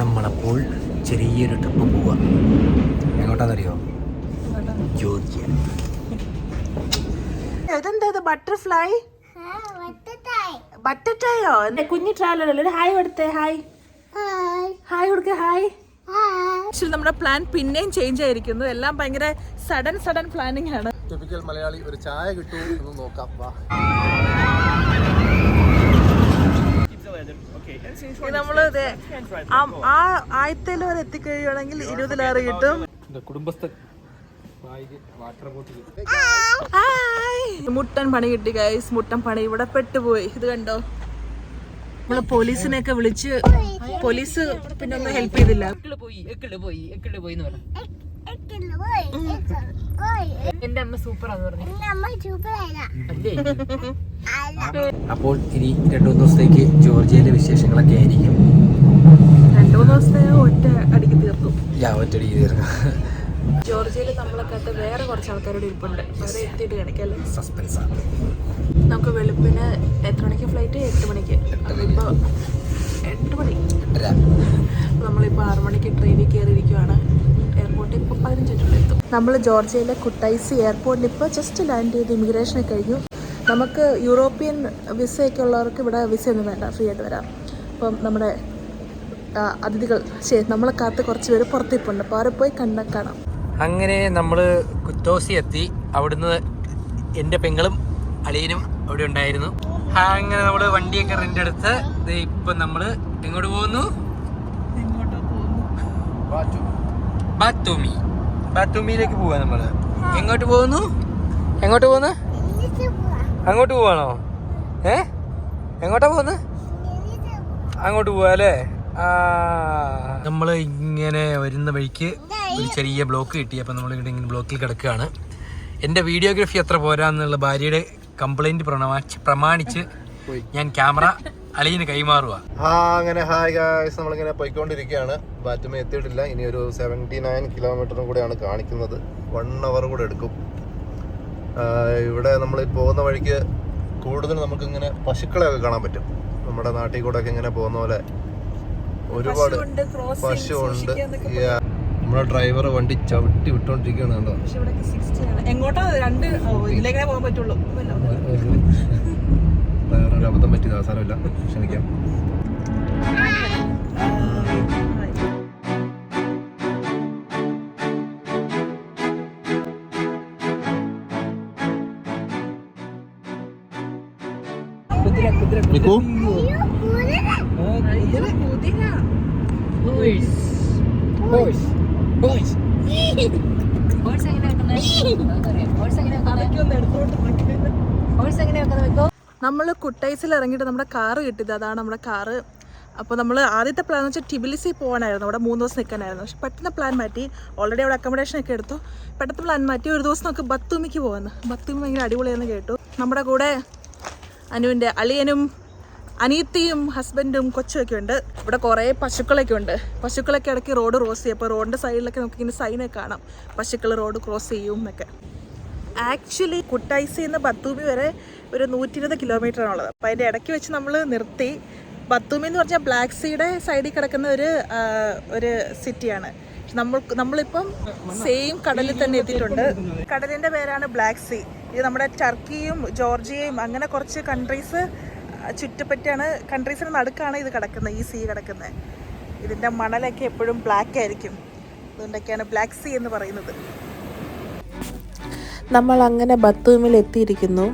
നമ്മളപ്പോൾ ചെറിയൊരു ട്രിപ്പ് പോവാം. എങ്ങോട്ടാണെന്നറിയോ ജോർജിയ. ഇതെന്താ ഇത്? ബട്ടർഫ്ലൈ? ബട്ടർഫ്ലൈയോ? എന്റെ കുഞ്ഞു ട്രാവലർ അല്ലേ ഹായ് കൊടുത്തേ ഹായ്. ഹായ്. കൊടുക്കേ ഹായ്. ആക്ച്വലി നമ്മുടെ പ്ലാൻ പിന്നെയും ചേഞ്ച് ആയിരിക്കുന്നു. എല്ലാം ഭയങ്കര സഡൻ സഡൻ പ്ലാനിങ് ആണ്. ടിപ്പിക്കൽ മലയാളി ഒരു ചായ കിട്ടൂ എന്ന് നോക്കാം. നമ്മൾ ആ- ആ ആയത്തേൽ വരെ എത്തിക്കഴിയുവാണെങ്കിൽ ഇരുപതിലേറെ കിട്ടും. കുടുംബസ്ഥ വാട്ടർ ബോട്ടിൽ ഹായ്. മുട്ടൻ പണി കിട്ടി ഗൈസ് മുട്ടൻ പണി ഇവിടെ പെട്ടുപോയി. ഇത് കണ്ടോ? നമ്മൾ പോലീസിനെയൊക്കെ വിളിച്ച് പോലീസ് പിന്നെ ഒന്നും ഹെൽപ്പ് ചെയ്തില്ല പോയി പോയി പോയി എന്ന് പറഞ്ഞു എന്റെ അമ്മ സൂപ്പർ പറഞ്ഞു. അല്ലേ? അപ്പോൾ ഇനി രണ്ടു മൂന്ന് ദിവസത്തേക്ക് ജോർജിയയിലെ വിശേഷങ്ങളൊക്കെ ആയിരിക്കും. രണ്ടു മൂന്ന് ദിവസത്തെ ഒറ്റ അടിക്ക് തീർക്കും. യാ ഒറ്റടി തീർക്കാം. ജോർജിയയിൽ നമ്മളൊക്കെ വേറെ കുറച്ച് ആൾക്കാരോട് ഇരിപ്പുണ്ട്. അവരെ എത്തിയിട്ട് കാണിക്കല്ലേ സസ്പെൻസ് ആണ്. നമുക്ക് വെളുപ്പിന് എത്ര മണിക്ക് ഫ്ലൈറ്റ് എട്ട് മണിക്ക്. അതിപ്പോ എട്ട് മണി. നമ്മളിപ്പോ നമ്മളിപ്പോൾ ആറു മണിക്ക് ട്രെയിനിൽ കയറിയിരിക്കുവാണ്. എയർപോർട്ടിൽ ഇപ്പോൾ പതിനഞ്ച് മിനിറ്റിൽ എത്തും നമ്മൾ ജോർജിയയിലെ കുട്ടൈസി എയർപോർട്ടിൽ ഇപ്പോൾ ജസ്റ്റ് ലാൻഡ് ചെയ്ത് ഇമിഗ്രേഷനെ കഴിഞ്ഞു. നമുക്ക് യൂറോപ്യൻ വിസയൊക്കെ ഉള്ളവർക്ക് ഇവിടെ വിസ ഒന്നും വേണ്ട ഫ്രീ ആയിട്ട് വരാം. അപ്പം നമ്മുടെ അതിഥികൾ ശരി നമ്മളെ കാത്ത് കുറച്ച് പേര് പുറത്തിപ്പുണ്ട് അപ്പോൾ അവരെ പോയി കണ്ട കാണാം. അങ്ങനെ നമ്മൾ കുത്തോസി എത്തി. അവിടുന്ന് എന്റെ പെങ്ങളും അളിയനും അവിടെ ഉണ്ടായിരുന്നു. അങ്ങനെ നമ്മൾ വണ്ടിയൊക്കെ റെന്റ് എടുത്ത് ദേ ഇപ്പം നമ്മൾ എങ്ങോട്ട് പോകുന്നു? ബാത്തൂമി ബാത്തൂമിയിലേക്ക് പോവാ നമ്മൾ. എങ്ങോട്ട് പോകുന്നു? എങ്ങോട്ട് പോകുന്നു? അങ്ങോട്ട് പോവാണോ? ഏ? എങ്ങോട്ടാ പോകുന്നത് അങ്ങോട്ട് പോവാ അല്ലേ? നമ്മൾ ഇങ്ങനെ വരുന്ന വഴിക്ക് ഒരു ചെറിയ ബ്ലോക്ക് കിട്ടി. അപ്പം നമ്മൾ ഇവിടെ ഇങ്ങനെ ബ്ലോക്കിൽ കിടക്കുകയാണ്. എന്റെ വീഡിയോഗ്രാഫി അത്ര പോരാന്നുള്ള ഭാര്യയുടെ കംപ്ലൈന്റ് പ്രമാണിച്ച് പ്രമാണിച്ച് ഞാൻ ക്യാമറ അലീന് കൈമാറുക ആ അങ്ങനെ ഹായ് ഗായ്സ് നമ്മളിങ്ങനെ പോയിക്കൊണ്ടിരിക്കുകയാണ്. ബാറ്റുമ എത്തിയിട്ടില്ല. ഇനി ഒരു സെവന്റി നയൻ കിലോമീറ്ററും കൂടെയാണ് കാണിക്കുന്നത്. വൺ അവർ കൂടെ എടുക്കും. ഇവിടെ നമ്മൾ പോകുന്ന വഴിക്ക് കൂടുതൽ നമുക്കിങ്ങനെ പശുക്കളെയൊക്കെ കാണാൻ പറ്റും. നമ്മുടെ നാട്ടിൽ കൂടെ ഒക്കെ ഇങ്ങനെ പോകുന്ന പോലെ ഒരുപാട് പശു ഉണ്ട് നമ്മുടെ ഡ്രൈവർ വണ്ടി ചവിട്ടി വിട്ടോണ്ടിരിക്കുകയാണ് കണ്ടോ? പക്ഷെ ഇവിടെ സിക്സ്റ്റി ആണ്. എങ്ങോട്ടാ? രണ്ട് ഇതിലേക്കേ പോകാൻ പറ്റുള്ളൂ. ഡ്രൈവറിന് അബദ്ധം പറ്റിയത് അവസാനമില്ല. ക്ഷമിക്കാം. നിക്കൂ. ഹോഴ്സ് എങ്ങനെ വെക്കുന്നത് ഹോഴ്സ് എങ്ങനെ വെക്കുന്നത് ഹോഴ്സ് എങ്ങനെ വെക്കുന്നത് വെക്കോ നമ്മൾ കുട്ടൈസിൽ ഇറങ്ങിയിട്ട് നമ്മുടെ കാറ് കിട്ടിയത് അതാണ് നമ്മുടെ കാറ്. അപ്പോൾ നമ്മൾ ആദ്യത്തെ പ്ലാൻ എന്ന് വെച്ചാൽ ടിബിലിസി പോകാനായിരുന്നു. അവിടെ മൂന്ന് ദിവസം നിൽക്കാനായിരുന്നു. പക്ഷെ പെട്ടെന്ന് പ്ലാൻ മാറ്റി. ഓൾറെഡി അവിടെ അക്കോമഡേഷൻ ഒക്കെ എടുത്തു. പെട്ടെന്ന് പ്ലാൻ മാറ്റി. ഒരു ദിവസം നമുക്ക് ബത്തൂമിക്ക് പോകുന്നു ബത്തൂമി ഭയങ്കര അടിപൊളിയെന്ന് കേട്ടു. നമ്മുടെ കൂടെ അനുവിന്റെ അളിയനും അനിയത്തിയും ഹസ്ബൻഡും കൊച്ചുമൊക്കെ ഉണ്ട്. ഇവിടെ കുറേ പശുക്കളൊക്കെ ഉണ്ട്. പശുക്കളൊക്കെ ഇടയ്ക്ക് റോഡ് ക്രോസ് ചെയ്യും. അപ്പോൾ റോഡിന്റെ സൈഡിലൊക്കെ നമുക്കിങ്ങനെ സൈനൊക്കെ കാണാം. പശുക്കൾ റോഡ് ക്രോസ് ചെയ്യും എന്നൊക്കെ. ആക്ച്വലി കുട്ടായിസിൽ നിന്ന് ബത്തൂമി വരെ ഒരു നൂറ്റി ഇരുപത് കിലോമീറ്റർ ആണുള്ളത്. അപ്പോൾ അതിന്റെ ഇടയ്ക്ക് വെച്ച് നമ്മൾ നിർത്തി. ബത്തൂമി എന്ന് പറഞ്ഞാൽ ബ്ലാക്ക് സീയുടെ സൈഡിൽ കിടക്കുന്ന ഒരു ഒരു സിറ്റിയാണ് നമ്മൾ നമ്മളിപ്പം സെയിം കടലിൽ തന്നെ എത്തിയിട്ടുണ്ട്. കടലിന്റെ പേരാണ് ബ്ലാക്ക് സീ ഇത് നമ്മുടെ ടർക്കിയും ജോർജിയയും അങ്ങനെ കുറച്ച് കൺട്രീസ് ചുറ്റപ്പറ്റിയാണ് കൺട്രീസിന് നടുക്കാണ് ഇത് കിടക്കുന്നത് ഈ സീ കിടക്കുന്നത്. ഇതിന്റെ മണലൊക്കെ എപ്പോഴും ബ്ലാക്ക് ആയിരിക്കും. അതുകൊണ്ടൊക്കെയാണ് ബ്ലാക്ക് സീ എന്ന് പറയുന്നത്. നമ്മൾ അങ്ങനെ ബത്തൂമിൽ എത്തിയിരിക്കുന്നു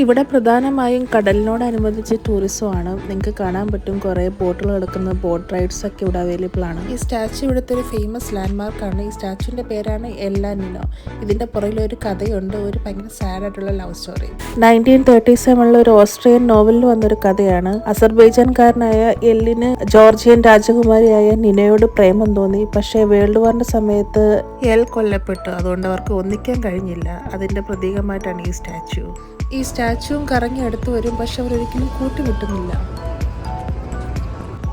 ഇവിടെ പ്രധാനമായും കടലിനോടനുബന്ധിച്ച് ടൂറിസമാണ് നിങ്ങൾക്ക് കാണാൻ പറ്റും കുറേ ബോട്ടുകൾ കിടക്കുന്ന ബോട്ട് റൈഡ്സ് ഒക്കെ ഇവിടെ അവൈലബിൾ ആണ്. ഈ സ്റ്റാച്ചു ഇവിടുത്തെ ഒരു ഫേമസ് ലാൻഡ്മാർക്കാണ് ഈ സ്റ്റാച്ചുവിന്റെ പേരാണ് എല്ലാ നിനോ ഇതിന്റെ പുറകിൽ ഒരു കഥയുണ്ട്. ഒരു ഭയങ്കര സാഡ് ആയിട്ടുള്ള ലവ് സ്റ്റോറി നയന്റീൻ തേർട്ടി സെവനിൽ ഒരു ഓസ്ട്രിയൻ നോവലിൽ വന്നൊരു കഥയാണ്. അസർബൈജാൻകാരനായ എല്ലിന് ജോർജിയൻ രാജകുമാരിയായ നിനയോട് പ്രേമം തോന്നി. പക്ഷേ വേൾഡ് വാറിന്റെ സമയത്ത് എൽ കൊല്ലപ്പെട്ടു. അതുകൊണ്ട് അവർക്ക് ഒന്നിക്കാൻ കഴിഞ്ഞില്ല. അതിന്റെ പ്രതീകമായിട്ടാണ് ഈ സ്റ്റാച്ചു ഈ സ്റ്റാച്ചുവും കറങ്ങി അടുത്ത് വരും പക്ഷെ അവരൊരിക്കലും കൂട്ടിമുട്ടുന്നില്ല.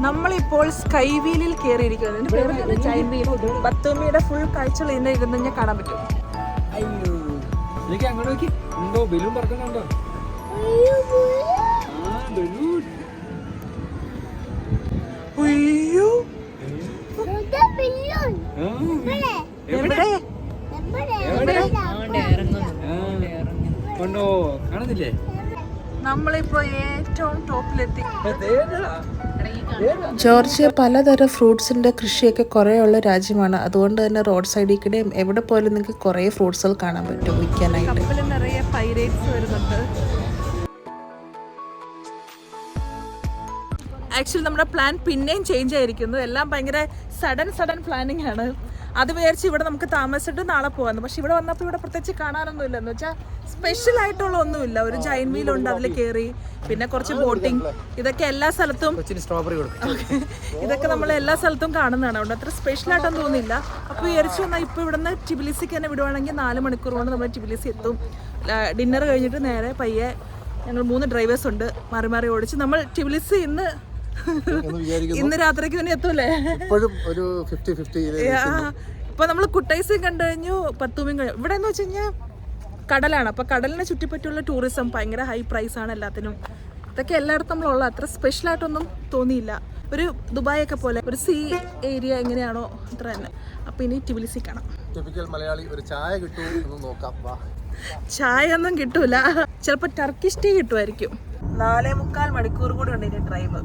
നമ്മളിപ്പോൾ സ്കൈ വീലിൽ കയറിയിരിക്കുന്നത് ബത്തൂമിയുടെ ഫുൾ കാഴ്ചകൾ ഇതിനെ ഇരുന്ന് കഴിഞ്ഞാൽ കാണാൻ പറ്റും. അങ്ങോട്ട് നോക്കി. ഉണ്ടോ ബലൂൺ പറക്കുന്നുണ്ടോ? അയ്യോ. എവിടെ ഇറങ്ങുന്നു കൊണ്ടോ കാണുന്നില്ലേ? നമ്മളിപ്പോ ഏറ്റവും ടോപ്പിലെത്തി. ജോർജിയ പലതരം ഫ്രൂട്ട്സിന്റെ കൃഷിയൊക്കെ കുറേ ഉള്ള രാജ്യമാണ്. അതുകൊണ്ട് തന്നെ റോഡ് സൈഡിൽ കൂടെയും എവിടെ പോലും നിങ്ങൾക്ക് കുറേ ഫ്രൂട്ട്സുകൾ കാണാൻ പറ്റും വിൽക്കാനായിട്ട്. നിറയെ പൈറേറ്റ്സ് വരുന്നുണ്ട്. ആക്ച്വലി നമ്മുടെ പ്ലാൻ പിന്നെയും ചേഞ്ച് ആയിരിക്കുന്നു. എല്ലാം ഭയങ്കര സഡൻ സഡൻ പ്ലാനിങ് ആണ്. അത് വിചാരിച്ച് ഇവിടെ നമുക്ക് താമസിച്ചിട്ട് നാളെ പോകാന്ന്. പക്ഷെ ഇവിടെ വന്നപ്പോൾ ഇവിടെ പ്രത്യേകിച്ച് കാണാനൊന്നും ഇല്ലെന്ന് വെച്ചാൽ സ്പെഷ്യൽ ആയിട്ടുള്ള ഒന്നുമില്ല. ഒരു ജൈൻ വീൽ ഉണ്ട് അതിൽ കയറി പിന്നെ കുറച്ച് ബോട്ടിംഗ് ഇതൊക്കെ എല്ലാ സ്ഥലത്തും സ്ട്രോബെറി ഇതൊക്കെ നമ്മൾ എല്ലാ സ്ഥലത്തും കാണുന്നതാണ്. അതുകൊണ്ട് അത്ര സ്പെഷ്യൽ ആയിട്ടൊന്നും തോന്നില്ല അപ്പോൾ വിചാരിച്ചു വന്നാൽ ഇപ്പോൾ ഇവിടുന്ന് ടിബിലിസിക്ക് തന്നെ വിടുവാണെങ്കിൽ നാല് മണിക്കൂർ കൊണ്ട് നമ്മൾ ടിബിലിസി എത്തും. ഡിന്നർ കഴിഞ്ഞിട്ട് നേരെ പയ്യെ ഞങ്ങൾ മൂന്ന് ഡ്രൈവേഴ്സ് ഉണ്ട്. മാറി മാറി ഓടിച്ച്. നമ്മൾ ടിബിലിസി ഇന്ന് ഇന്ന് രാത്രിക്ക് തന്നെ എത്തൂലേ ഇപ്പോഴും ഒരു ഫിഫ്റ്റി ഫിഫ്റ്റി ഇപ്പൊ നമ്മൾ കുട്ടൈസും കണ്ടു കഴിഞ്ഞു പത്തൂമിയും കഴിഞ്ഞു. ഇവിടെ എന്ന് വെച്ച് കഴിഞ്ഞാൽ കടലാണ്. അപ്പൊ കടലിനെ ചുറ്റിപ്പറ്റിയുള്ള ടൂറിസം ഭയങ്കര ഹൈ പ്രൈസ് ആണ് എല്ലാത്തിനും. ഇതൊക്കെ എല്ലായിടത്തും നമ്മളുള്ള അത്ര സ്പെഷ്യൽ ആയിട്ടൊന്നും തോന്നിയില്ല. ഒരു ദുബായ് ഒക്കെ പോലെ ഒരു സീ ഏരിയ എങ്ങനെയാണോ അത്ര തന്നെ. അപ്പൊ ഇനി ടിബിലിസി കാണാം. ടിപ്പിക്കൽ മലയാളി ഒരു ചായ നോക്കാം. ചായ ഒന്നും കിട്ടൂല. ചിലപ്പോ ടർക്കിഷ് ടീ കിട്ടുമായിരിക്കും. നാലേ മുക്കാൽ മണിക്കൂർ കൂടി ഉണ്ട് ഇനി ഡ്രൈവ്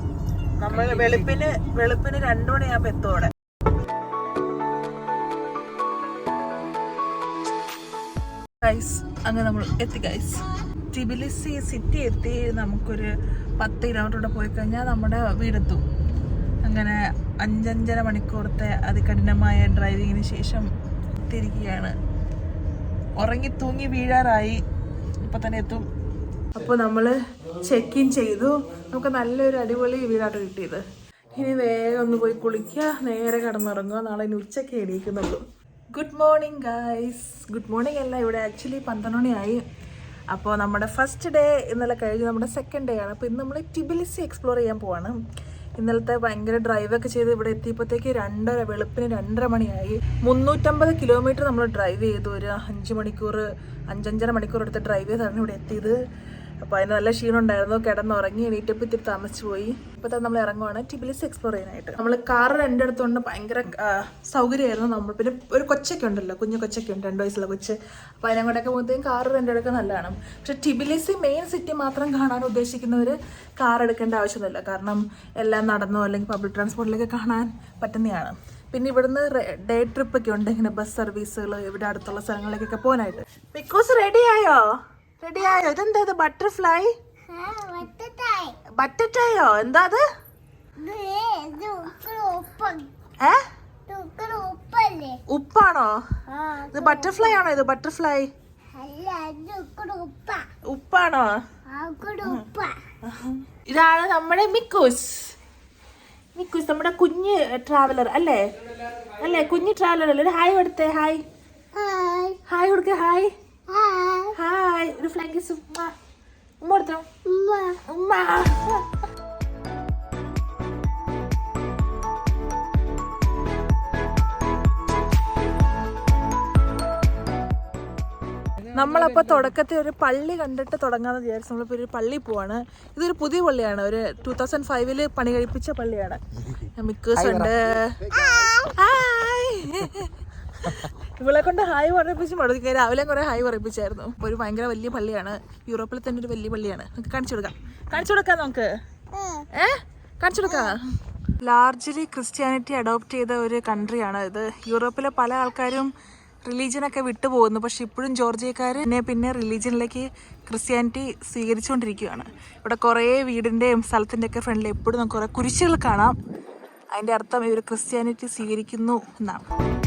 നമ്മൾ വെളുപ്പിന് വെളുപ്പിന് രണ്ടു മണിയാകുമ്പോ എത്തോടെ ഗൈസ് അങ്ങനെ നമ്മൾ എത്തി ഗൈസ് ടിബിലിസി സിറ്റി എത്തി നമുക്കൊരു പത്ത് കിലോമീറ്ററോടെ പോയി കഴിഞ്ഞാൽ നമ്മുടെ വീടെത്തും. അങ്ങനെ അഞ്ചഞ്ചര മണിക്കൂറത്തെ അതികഠിനമായ ഡ്രൈവിങ്ങിന് ശേഷം എത്തിയിരിക്കുകയാണ് ഉറങ്ങി തൂങ്ങി വീഴാറായി ഇപ്പം തന്നെ എത്തും. അപ്പോൾ നമ്മൾ ചെക്ക് ഇൻ ചെയ്തു. നമുക്ക് നല്ലൊരു അടിപൊളി വീടാണ് കിട്ടിയത്. ഇനി വേഗം ഒന്ന് പോയി കുളിക്കുക നേരെ കിടന്നുറങ്ങുക. നാളെ ഇനി ഉച്ചയ്ക്ക് എണീക്കുന്നുള്ളൂ. Good morning guys good morning അല്ല ഇവിടെ ആക്ച്വലി പന്ത്രണ്ട് മണിയായി. അപ്പോൾ നമ്മുടെ ഫസ്റ്റ് ഡേ ഇന്നലെ കഴിഞ്ഞ് നമ്മുടെ സെക്കൻഡ് ഡേ ആണ്. അപ്പോൾ ഇന്ന് നമ്മൾ ടിബിലിസി എക്സ്പ്ലോർ ചെയ്യാൻ പോവാണ്. ഇന്നലത്തെ ഭയങ്കര ഡ്രൈവൊക്കെ ചെയ്ത് ഇവിടെ എത്തിയപ്പോഴത്തേക്ക് രണ്ടര വെളുപ്പിന് രണ്ടര മണിയായി. മുന്നൂറ്റമ്പത് കിലോമീറ്റർ നമ്മൾ ഡ്രൈവ് ചെയ്തു ഒരു അഞ്ച് മണിക്കൂർ അഞ്ചഞ്ചര മണിക്കൂർ എടുത്ത് ഡ്രൈവ് ചെയ്താണ് ഇവിടെ എത്തിയത്. അപ്പോൾ അതിന് നല്ല ക്ഷീണം ഉണ്ടായിരുന്നു കിടന്നുറങ്ങി എണീറ്റപ്പോൾ ഇത്തിരി താമസിച്ചു പോയി. ഇപ്പോൾ തന്നെ നമ്മൾ ഇറങ്ങുവാണ് ടിബിലിസ് എക്സ്പ്ലോർ ചെയ്യാനായിട്ട്. നമ്മൾ കാർ രണ്ടിടത്തുകൊണ്ട് ഭയങ്കര സൗകര്യമായിരുന്നു നമ്മൾ പിന്നെ ഒരു കൊച്ചൊക്കെ ഉണ്ടല്ലോ കുഞ്ഞു കൊച്ചൊക്കെ ഉണ്ട് രണ്ട് വയസ്സുള്ള കൊച്ച്. അപ്പോൾ അതിനെ കൊണ്ടൊക്കെ പോകുമ്പോഴത്തേക്കും കാർ രണ്ട് നല്ലതാണ്. പക്ഷെ ടിബിലിസ് മെയിൻ സിറ്റി മാത്രം കാണാൻ ഉദ്ദേശിക്കുന്നവർ കാർ എടുക്കേണ്ട ആവശ്യമൊന്നുമില്ല. കാരണം എല്ലാം നടന്നോ അല്ലെങ്കിൽ പബ്ലിക് ട്രാൻസ്പോർട്ടിലൊക്കെ കാണാൻ പറ്റുന്നതാണ്. പിന്നെ ഇവിടുന്ന് ഡേ ട്രിപ്പ് ഒക്കെ ഉണ്ട്. ഇങ്ങനെ ബസ് സർവീസുകൾ ഇവിടെ അടുത്തുള്ള സ്ഥലങ്ങളിലേക്കൊക്കെ പോകാനായിട്ട്. ബിക്കോസ് റെഡി ആയോ? റെഡി ആയോ ഇതെന്താ ഇത്? ബട്ടർഫ്ലൈ? ബട്ടറ്റായോ എന്താ അത്? ഉപ്പാണോ? ഇത് ബട്ടർഫ്ലൈ ആണോ ഇത്? ബട്ടർഫ്ലൈ? ഉപ്പാണോ? ഇതാണ് നമ്മുടെ മിക്കൂസ്. മിക്കൂസ് നമ്മുടെ കുഞ്ഞ് ട്രാവലർ അല്ലേ? അല്ലേ കുഞ്ഞ് ട്രാവലർ അല്ലേ? ഒരു ഹായ് കൊടുത്തേ ഹായ്. ഹായ് കൊടുക്കേ ഹായ്. ഹായ് ഒരു ഫ്ലാങ്കീസ് ഉമ്മ ഉമ്മ കൊടുത്തോ ഉമ്മ നമ്മളപ്പോൾ തുടക്കത്തിൽ ഒരു പള്ളി കണ്ടിട്ട് തുടങ്ങാന്ന് വിചാരിച്ചു നമ്മളിപ്പോൾ ഒരു പള്ളി പോവാണ്. ഇതൊരു പുതിയ പള്ളിയാണ്. ഒരു ടൂ തൗസൻഡ് ഫൈവിൽ പണി കഴിപ്പിച്ച പള്ളിയാണ്. മിക്കേഴ്സ് ഉണ്ട്. ഹായ് ഇവളെ കൊണ്ട് ഹായ് പറയിപ്പിച്ച് മടങ്ങി രാവിലെ കുറെ ഹായ് പറയിപ്പിച്ചായിരുന്നു ഒരു ഭയങ്കര വലിയ പള്ളിയാണ്. യൂറോപ്പിൽ തന്നെ ഒരു വലിയ പള്ളിയാണ്. നമുക്ക് കാണിച്ചു കൊടുക്കാം. കാണിച്ചു കൊടുക്കാം നമുക്ക്. ഏ? കാണിച്ചു കൊടുക്കാം. ലാർജ്ലി ക്രിസ്ത്യാനിറ്റി അഡോപ്റ്റ് ചെയ്ത ഒരു കൺട്രിയാണ് ഇത്. യൂറോപ്പിലെ പല ആൾക്കാരും റിലീജിയനൊക്കെ വിട്ടുപോകുന്നു പക്ഷെ ഇപ്പോഴും ജോർജിയക്കാർ പിന്നെ പിന്നെ റിലീജിയനിലേക്ക് ക്രിസ്ത്യാനിറ്റി സ്വീകരിച്ചുകൊണ്ടിരിക്കുകയാണ്. ഇവിടെ കുറേ വീടിന്റെയും സ്ഥലത്തിന്റെയൊക്കെ ഫ്രണ്ടിൽ എപ്പോഴും നമുക്ക് കുറേ കുരിശുകൾ കാണാം. അതിന്റെ അർത്ഥം ഇവർ ക്രിസ്ത്യാനിറ്റി സ്വീകരിക്കുന്നു എന്നാണ്.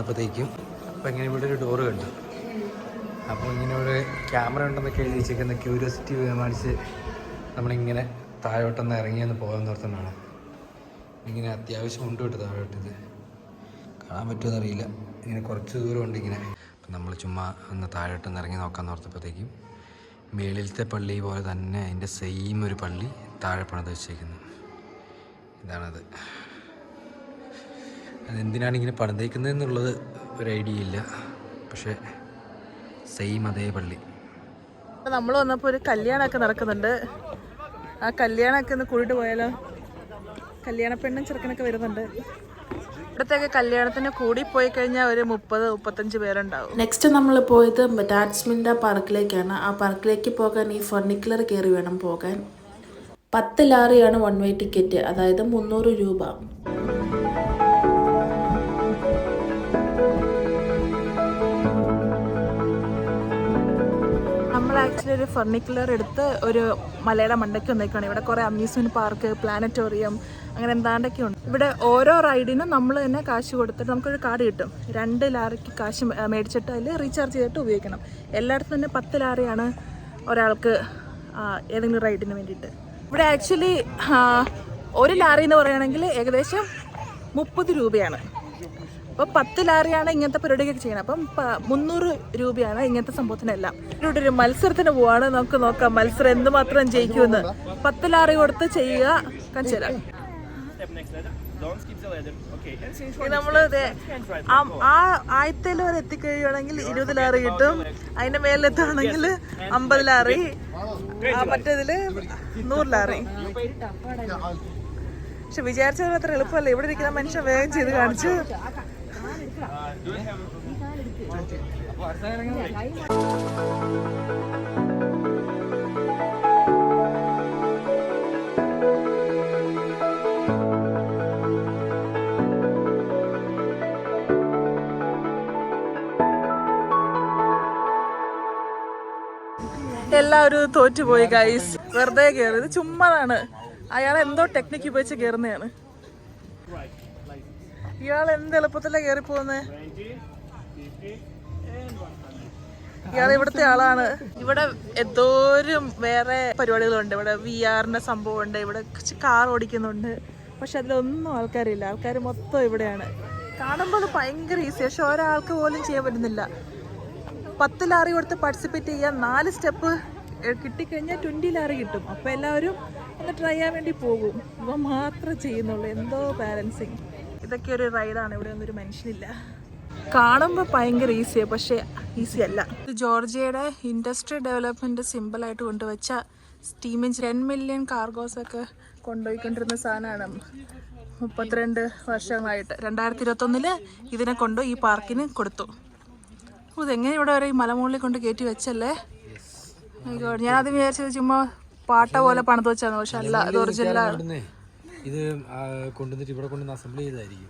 വന്നപ്പോഴത്തേക്കും അപ്പോൾ ഇങ്ങനെ ഇവിടെ ഒരു ഡോറ് കണ്ടു. അപ്പോൾ ഇങ്ങനെ ഒരു ക്യാമറ ഉണ്ടെന്നൊക്കെ എഴുതി വെച്ചേക്കുന്ന ക്യൂരിയോസിറ്റി കാണിച്ച് നമ്മളിങ്ങനെ താഴോട്ടൊന്ന് ഇറങ്ങിയൊന്ന് പോകാൻ നിർത്തുന്നതാണ്. ഇങ്ങനെ അത്യാവശ്യം ഉണ്ട് കേട്ടോ താഴോട്ട് ഇത് കാണാൻ പറ്റുമോ അറിയില്ല ഇങ്ങനെ കുറച്ച് ദൂരം ഉണ്ട് ഇങ്ങനെ. അപ്പം നമ്മൾ ചുമ്മാ ഒന്ന് താഴോട്ടൊന്ന് ഇറങ്ങി നോക്കാൻ ഓർത്തപ്പോഴത്തേക്കും മേളിലത്തെ പള്ളി പോലെ തന്നെ അതിന്റെ സെയിം ഒരു പള്ളി താഴെ പണിത് വെച്ചേക്കുന്നു. ഇതാണത്. അതെന്തിനാണ് ഇങ്ങനെ പണിതേക്കുന്നതെന്നുള്ളത് ഒരു ഐഡിയ ഇല്ല. പക്ഷേ സെയിം അതേ പള്ളി. നമ്മൾ വന്നപ്പോൾ ഒരു കല്യാണമൊക്കെ നടക്കുന്നുണ്ട്. ആ കല്യാണമൊക്കെ ഒന്ന് കൂടിയിട്ട് പോയാലോ? കല്യാണ പെണ്ണും ചെറുക്കനൊക്കെ വരുന്നുണ്ട്. ഇവിടത്തേക്ക് കല്യാണത്തിന് കൂടി പോയി കഴിഞ്ഞാൽ ഒരു മുപ്പത് മുപ്പത്തഞ്ച് പേരുണ്ടാവും. നെക്സ്റ്റ് നമ്മൾ പോയത് ടാറ്റ്സ്മിൻഡ പാർക്കിലേക്കാണ് ആ പാർക്കിലേക്ക് പോകാൻ ഈ ഫർണിക്കുലർ കയറി വേണം പോകാൻ. പത്ത് ലാറിയാണ് വൺ വേ ടിക്കറ്റ് അതായത് മുന്നൂറ് രൂപ. ആക്ച്വലി ഒരു ഫർണിക്കുലർ എടുത്ത് ഒരു മലയുടെ മണ്ടയ്ക്ക് വന്നേക്കാണ്. ഇവിടെ കുറേ അമ്യൂസ്മെന്റ് പാർക്ക് പ്ലാനറ്റോറിയം അങ്ങനെ എന്താണ്ടൊക്കെ ഉണ്ട്. ഇവിടെ ഓരോ റൈഡിനും നമ്മൾ തന്നെ കാശ് കൊടുത്തിട്ട് നമുക്കൊരു കാർഡ് കിട്ടും. രണ്ട് ലാറിക്ക് കാശ് മേടിച്ചിട്ട് അതിൽ റീചാർജ് ചെയ്തിട്ട് ഉപയോഗിക്കണം. എല്ലായിടത്തും തന്നെ പത്ത് ലാറിയാണ് ഒരാൾക്ക് ഏതെങ്കിലും റൈഡിന് വേണ്ടിയിട്ട്. ഇവിടെ ആക്ച്വലി ഒരു ലാറി എന്ന് പറയുകയാണെങ്കിൽ ഏകദേശം മുപ്പത് രൂപയാണ്. അപ്പോൾ പത്ത് ലാറിയാണ് ഇങ്ങനത്തെ പരിപാടിയൊക്കെ ചെയ്യണം അപ്പം മുന്നൂറ് രൂപയാണ് ഇങ്ങനത്തെ സംഭവത്തിനെല്ലാം. ഇവിടെ ഒരു മത്സരത്തിന് പോവാണ്. നമുക്ക് നോക്കാം മത്സരം എന്തുമാത്രം ജയിക്കുമെന്ന്. പത്ത് ലാറി കൊടുത്ത് ചെയ്യുക കാണിച്ചു തരാം നമ്മൾ ആ- ആ ആയത്തേൽ വരെ എത്തിക്കഴിയുവാണെങ്കിൽ ഇരുപത് ലാറി കിട്ടും. അതിന്റെ മേലെത്താണെങ്കിൽ അമ്പത് ലാറി. മറ്റേതിൽ നൂറ് ലാറി. പക്ഷെ വിചാരിച്ചത് അത്ര എളുപ്പമല്ല. ഇവിടെ ഇരിക്കുന്ന മനുഷ്യൻ വേഗം ചെയ്ത് കാണിച്ചു എല്ലാവരും തോറ്റുപോയി ഗൈസ് വെറുതെ കയറി ഇത് ചുമ്മാതാണ്. അയാൾ എന്തോ ടെക്നിക്ക് ഉപയോഗിച്ച് കയറുന്നതാണ് ഇയാൾ എന്ത് എളുപ്പത്തിലാ കയറി പോകുന്നത് ഇയാൾ ഇവിടുത്തെ ആളാണ്. ഇവിടെ എന്തോരും വേറെ പരിപാടികളുണ്ട്. ഇവിടെ വി ആറിന്റെ സംഭവമുണ്ട്. ഇവിടെ കാർ ഓടിക്കുന്നുണ്ട്. പക്ഷെ അതിലൊന്നും ആൾക്കാരില്ല. ആൾക്കാർ മൊത്തം ഇവിടെയാണ്. കാണുമ്പോൾ ഭയങ്കര ഈസി. പക്ഷെ ഒരാൾക്ക് പോലും ചെയ്യാൻ പറ്റുന്നില്ല. പത്ത് ലാറി കൊടുത്ത് പാർട്ടിസിപ്പേറ്റ് ചെയ്യാൻ നാല് സ്റ്റെപ്പ് കിട്ടിക്കഴിഞ്ഞാൽ ട്വന്റി ലാറി കിട്ടും. അപ്പോൾ എല്ലാവരും ഒന്ന് ട്രൈ ചെയ്യാൻ വേണ്ടി പോകും. ഇവ മാത്രമേ ചെയ്യുന്നുള്ളൂ. എന്തോ ബാലൻസിങ് ഇതൊക്കെ ഒരു റൈഡാണ് ഇവിടെ ഒന്നും ഒരു മനുഷ്യനില്ല. കാണുമ്പോൾ ഭയങ്കര ഈസിയാണ് പക്ഷേ ഈസി അല്ല. ഇത് ജോർജിയയുടെ ഇൻഡസ്ട്രി ഡെവലപ്മെന്റ് സിമ്പിളായിട്ട് കൊണ്ടുവച്ച steam engine ten million cargos ഒക്കെ കൊണ്ടുപോയിക്കൊണ്ടിരുന്ന സാധനമാണ്. മുപ്പത്തിരണ്ട് വർഷങ്ങളായിട്ട്. രണ്ടായിരത്തി ഇരുപത്തൊന്നിൽ ഇതിനെ കൊണ്ട് ഈ പാർക്കിന് കൊടുത്തു. അപ്പോൾ ഇതെങ്ങനെ ഇവിടെ വരെ ഈ മലമുകളിൽ കൊണ്ട് കയറ്റി വെച്ചല്ലേ? ഞാനത് ഞാൻ ആദ്യം വിചാരിച്ചത് ചുമ്മാ പാട്ട പോലെ പണിത് വെച്ചാണ് പക്ഷെ അല്ല ഇത് ഒറിജിനലാണ് ഇത് കൊണ്ടുവന്നിട്ട് ഇവിടെ കൊണ്ടുവന്ന് അസംബിൾ ചെയ്തായിരിക്കും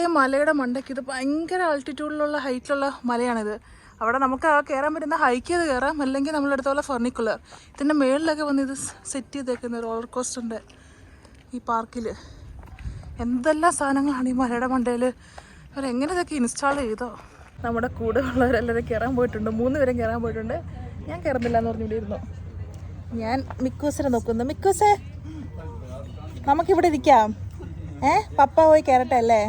ഈ മലയുടെ മണ്ടയ്ക്ക് ഇത് ഭയങ്കര ആൾട്ടിറ്റ്യൂഡിലുള്ള ഹൈറ്റിലുള്ള മലയാണിത്. അവിടെ നമുക്ക് ആ കയറാൻ പറ്റുന്ന ഹൈക്ക് ചെയ്ത് കയറാം അല്ലെങ്കിൽ നമ്മളെടുത്ത പോലെ ഫർണിക്കുലർ ഇതിന്റെ മുകളിലൊക്കെ വന്ന് ഇത് സെറ്റ് ചെയ്തേക്കുന്ന റോളർ കോസ്റ്ററിന്റെ ഈ പാർക്കിൽ എന്തെല്ലാം സാധനങ്ങളാണ് ഈ മലയുടെ മണ്ടയിൽ അവരെങ്ങനെ ഇതൊക്കെ ഇൻസ്റ്റാൾ ചെയ്തോ? നമ്മുടെ കൂടെ ഉള്ളവരെല്ലാവരും കയറാൻ പോയിട്ടുണ്ട്. മൂന്ന് പേരും കയറാൻ പോയിട്ടുണ്ട്. ഞാൻ കയറുന്നില്ല എന്ന് പറഞ്ഞിവിടെ ഇരുന്നു ഞാൻ മിക്കൂസിനെ നോക്കുന്നു. മിക്കൂസേ! നമുക്കിവിടെ ഇരിക്കാം. ഏ? പപ്പ പോയി കയറട്ടെ അല്ലേ?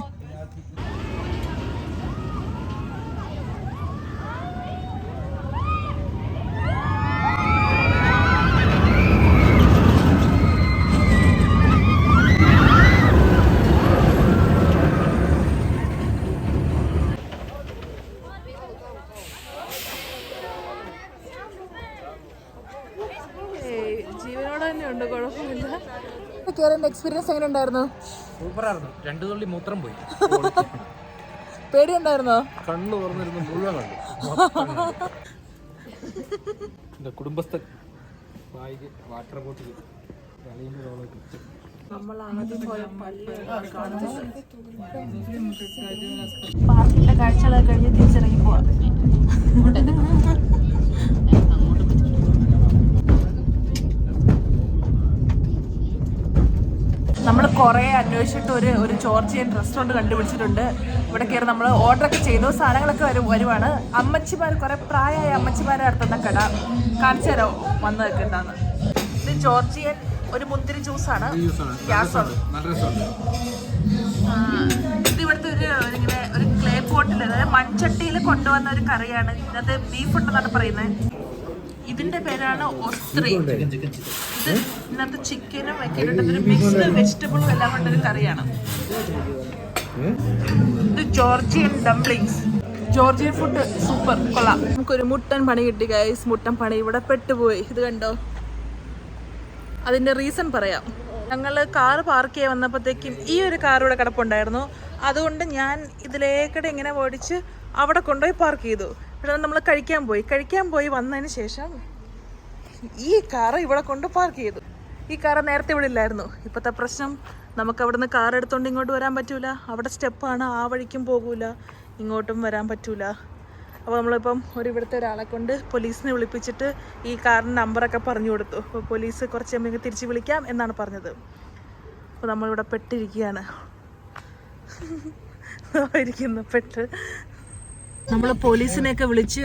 ജീവനോടെ തന്നെ ഉണ്ട് കുഴപ്പമില്ല. കയറേണ്ട എക്സ്പീരിയൻസ് എങ്ങനെ ഉണ്ടായിരുന്നു സൂപ്പറായിരുന്നു. രണ്ടു തുള്ളി മൂത്രം പോയി. പേടിയുണ്ടായിരുന്നോ? കണ്ണു തുറന്നിരുന്നു മുഴുവൻ കണ്ടു. കുടുംബസ്ഥൻ വാട്ടർ ബോട്ടിൽ പാർക്കിന്റെ കാഴ്ചകളൊക്കെ കഴിഞ്ഞ് തിരിച്ചിറങ്ങി പോവാം നമ്മൾ കുറേ അന്വേഷിച്ചിട്ട് ഒരു ഒരു ജോർജിയൻ റെസ്റ്റോറന്റ് കണ്ടുപിടിച്ചിട്ടുണ്ട്. ഇവിടെ കയറി നമ്മൾ ഓർഡറൊക്കെ ചെയ്തു. സാധനങ്ങളൊക്കെ വരും വരുവാണ്. അമ്മച്ചിമാർ കുറേ പ്രായമായ അമ്മച്ചിമാരെ അടുത്തുന്ന കട. കാണിച്ചു തരാം വന്ന് നിൽക്കുന്നതാണ് ഇത് ജോർജിയൻ ഒരു മുന്തിരി ജ്യൂസാണ് ഗ്യാസാണ് ഇത് ഇവിടുത്തെ ഒരു ഇങ്ങനെ ഒരു ക്ലേ പോട്ടിൽ അതായത് മൺചട്ടിയിൽ കൊണ്ടുവന്ന ഒരു കറിയാണ്. ഇതിനകത്ത് ബീഫ് ഉണ്ടെന്നാണ് പറയുന്നത് ഇതിന്റെ പേരാണ് ഒസ്ത്രി. ഇത് ഇതിനകത്ത് ചിക്കനും വെക്കിട്ടുണ്ട്. മിക്സ്ഡ് വെജിറ്റബിളും എല്ലാം കൊണ്ടൊരു കറിയാണ്. ഇത് Georgian dumplings. Georgian food super. കൊള്ളാം. നമുക്കൊരു മുട്ടൻ പണി കിട്ടി ഗൈസ് മുട്ടൻ പണി ഇവിടെ പെട്ടുപോയി. ഇത് കണ്ടോ? അതിന്റെ റീസൺ പറയാം. ഞങ്ങൾ കാർ പാർക്ക് ചെയ്യാൻ വന്നപ്പോഴത്തേക്കും ഈ ഒരു കാർ ഇവിടെ കിടപ്പുണ്ടായിരുന്നു. അതുകൊണ്ട് ഞാൻ ഇതിലേക്കടെ ഇങ്ങനെ ഓടിച്ച് അവിടെ കൊണ്ടുപോയി പാർക്ക് ചെയ്തു. ഇവിടെ നമ്മൾ കഴിക്കാൻ പോയി. കഴിക്കാൻ പോയി വന്നതിന് ശേഷം ഈ കാറ് ഇവിടെ കൊണ്ട് പാർക്ക് ചെയ്തു. ഈ കാറ് നേരത്തെ ഇവിടെ ഇല്ലായിരുന്നു. ഇപ്പോഴത്തെ പ്രശ്നം നമുക്ക് അവിടെ നിന്ന് കാർ എടുത്തുകൊണ്ട് ഇങ്ങോട്ട് വരാൻ പറ്റൂല. അവിടെ സ്റ്റെപ്പാണ് ആ വഴിക്കും പോകൂല. ഇങ്ങോട്ടും വരാൻ പറ്റൂല. അപ്പോൾ നമ്മളിപ്പം ഒരു ഇവിടുത്തെ ഒരാളെ കൊണ്ട് പോലീസിനെ വിളിപ്പിച്ചിട്ട് ഈ കാറിന്റെ നമ്പറൊക്കെ പറഞ്ഞു കൊടുത്തു. അപ്പോൾ പോലീസ് കുറച്ച് കഴിയുമ്പോൾ തിരിച്ച് വിളിക്കാം എന്നാണ് പറഞ്ഞത്. അപ്പോൾ നമ്മളിവിടെ പെട്ടിരിക്കുകയാണ്. ഇരിക്കുന്നു പെട്ട്. നമ്മൾ പോലീസിനെയൊക്കെ വിളിച്ച്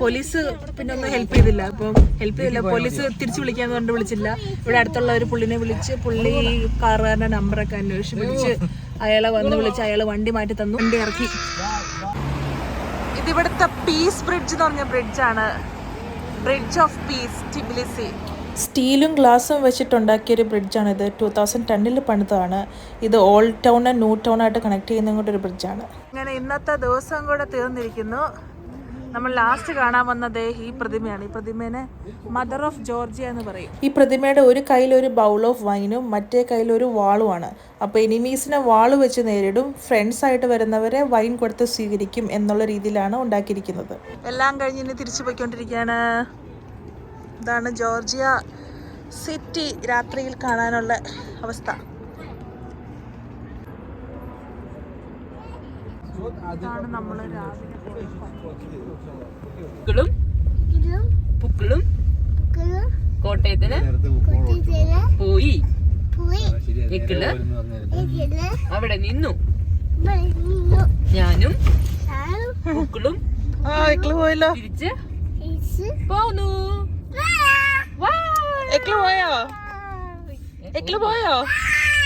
പോലീസ് പിന്നെ ഒന്നും ഹെൽപ്പ് ചെയ്തില്ല. അപ്പം ഹെൽപ്പ് ചെയ്തില്ല. പോലീസ് തിരിച്ചു വിളിക്കാന്ന് പറഞ്ഞിട്ട് വിളിച്ചില്ല. ഇവിടെ അടുത്തുള്ള ഒരു പുള്ളിനെ വിളിച്ച് പുള്ളി കാറുകാരന്റെ നമ്പറൊക്കെ അന്വേഷിച്ച് വിളിച്ച് അയാളെ വന്ന് വിളിച്ച് അയാൾ വണ്ടി മാറ്റി തന്നു. വണ്ടി ഇറക്കി. ഇതിവിടുത്തെ പീസ് ബ്രിഡ്ജ് എന്ന് പറഞ്ഞ ബ്രിഡ്ജാണ് ബ്രിഡ്ജ് ഓഫ് പീസ് ടിബിലിസി സ്റ്റീലും ഗ്ലാസും വെച്ചിട്ടുണ്ടാക്കിയൊരു ബ്രിഡ്ജാണിത് ടൂ തൗസൻഡ് ടെന്നിൽ പണിതാണ്. ഇത് ഓൾഡ് ടൗൺ ന്യൂ ടൗൺ ആയിട്ട് കണക്ട് ചെയ്യുന്ന കൂടെ ഒരു ബ്രിഡ്ജാണ്. അങ്ങനെ ഇന്നത്തെ ദിവസം കൂടെ തീർന്നിരിക്കുന്നു. നമ്മൾ ലാസ്റ്റ് കാണാൻ വന്നത് ഈ പ്രതിമയാണ്. ഈ പ്രതിമേനെ മദർ ഓഫ് ജോർജിയ എന്ന് പറയും. ഈ പ്രതിമയുടെ ഒരു കയ്യിൽ ഒരു ബൗൾ ഓഫ് വൈനും മറ്റേ കയ്യിൽ ഒരു വാളുമാണ് അപ്പോൾ എനിമീസിനെ വാൾ വെച്ച് നേരിടും ഫ്രണ്ട്സ് ആയിട്ട് വരുന്നവരെ വൈൻ കൊടുത്ത് സ്വീകരിക്കും എന്നുള്ള രീതിയിലാണ് ഉണ്ടാക്കിയിരിക്കുന്നത്. എല്ലാം കഴിഞ്ഞ് ഇനി തിരിച്ചു പോയിക്കൊണ്ടിരിക്കുകയാണ്. ഇതാണ് ജോർജിയ സിറ്റി രാത്രിയിൽ കാണാനുള്ള അവസ്ഥ. ഇതാണ് നമ്മൾ പുക്കളും കോട്ടയത്തിന് പോയി. എക്കിൾ അവിടെ നിന്നു. ഞാനും പൂക്കളും ആ എക്കൾ പോയല്ലോ. തിരിച്ച് പോന്നു. എക്കൾ പോയോ? എക്കൾ പോയോ?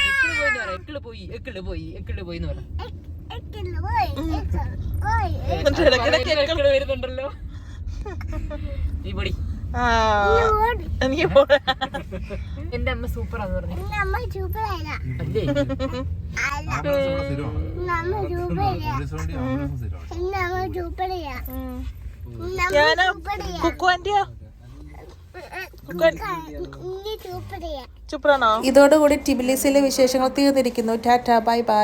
എക്കിൾ പോയി എക്കിൾ പോയി എക്കിൾ പോയി എക്കിൾ പോയി എന്ന് പറ എന്നിട്ട് ഇടയ്ക്കിടയ്ക്ക് എക്കിൾ വരുന്നുണ്ടല്ലോ. നീ പൊടി. എനിക്ക് എന്റെ അമ്മ സൂപ്പർ ആന്ന് പറഞ്ഞു അല്ലേ ഞാൻ കുക്കുവന്റെയോ ചുപ്രാണോ ഇതോടുകൂടി ടിബിലിസിലെ വിശേഷങ്ങൾ തീർന്നിരിക്കുന്നു ടാറ്റ ബൈ ബൈ